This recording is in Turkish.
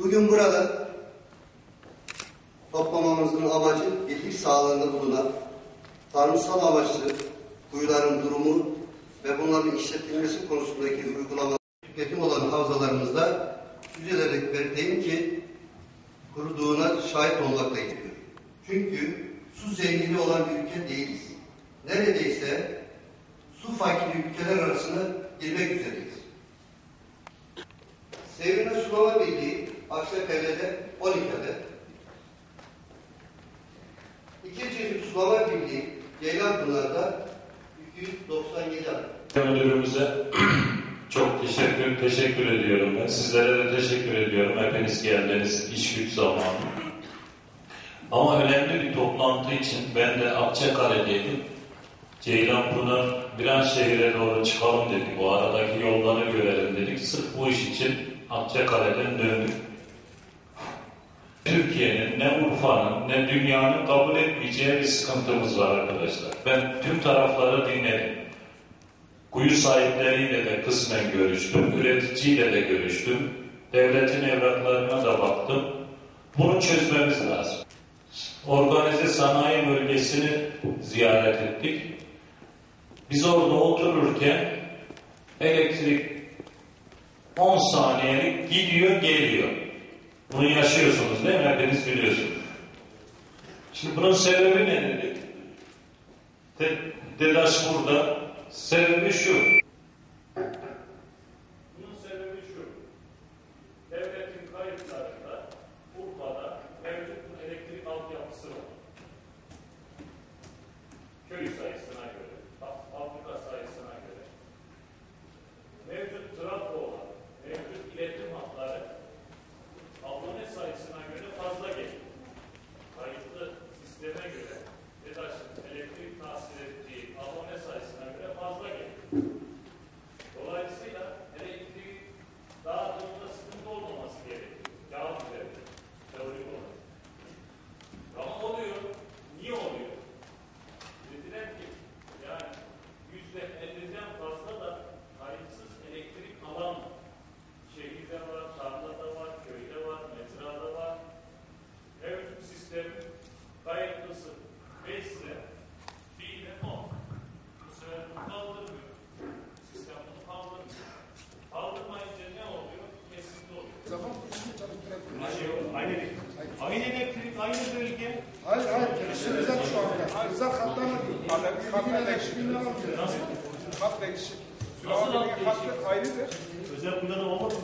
Bugün burada toplamamızın amacı birlik sağlığında bulunan tanrısal amaçlı kuyuların durumu ve bunların işletilmesi konusundaki uygulama tüketim olan havzalarımızda süzelerek belirteyim ki kuruduğuna şahit olmaktayız. Çünkü su zengini olan bir ülke değiliz. Neredeyse su fakiri ülkeler arasına girmek üzereyiz. Sevrine Sulama Birliği Aksakalede 12'de İki çeşit sulama birliği Ceylanpınar'da 297 adet. Müdürümüze çok teşekkür, teşekkür ediyorum ben. Sizlere de teşekkür ediyorum. Hepiniz geldiniz iş güç zamanı. Ama önemli bir toplantı için ben de Akçakale'deydim. Ceylanpınar Viranşehir'e doğru çıkalım dedik. Bu aradaki yolları görelim dedik. Sırf bu iş için Akçakale'den döndük. Türkiye'nin ne Urfa'nın ne dünyanın kabul etmeyeceği bir sıkıntımız var arkadaşlar. Ben tüm tarafları dinledim. Kuyu sahipleriyle de kısmen görüştüm, üreticiyle de görüştüm, devletin evraklarına da baktım. Bunu çözmemiz lazım. Organize sanayi bölgesini ziyaret ettik. Biz orada otururken elektrik 10 saniyelik gidiyor geliyor. Bunu yaşıyorsunuz değil mi? Hepiniz biliyorsunuz. Şimdi bunun sebebi ne dedik? Dedaş burada. Sebebi şu. Zaman kuşunu çalıştırabilir. Aynı, aynı elektrik, aynı bölge. Hayır hayır, kendisi özel şu anda. Özel hattan alıyor. Hattan elektriğini alıyor. Nasıl? Hat değişik. Nasıl Süleyman hat Bey'in hattı ayrıdır. Özel kullanım olmadı mı?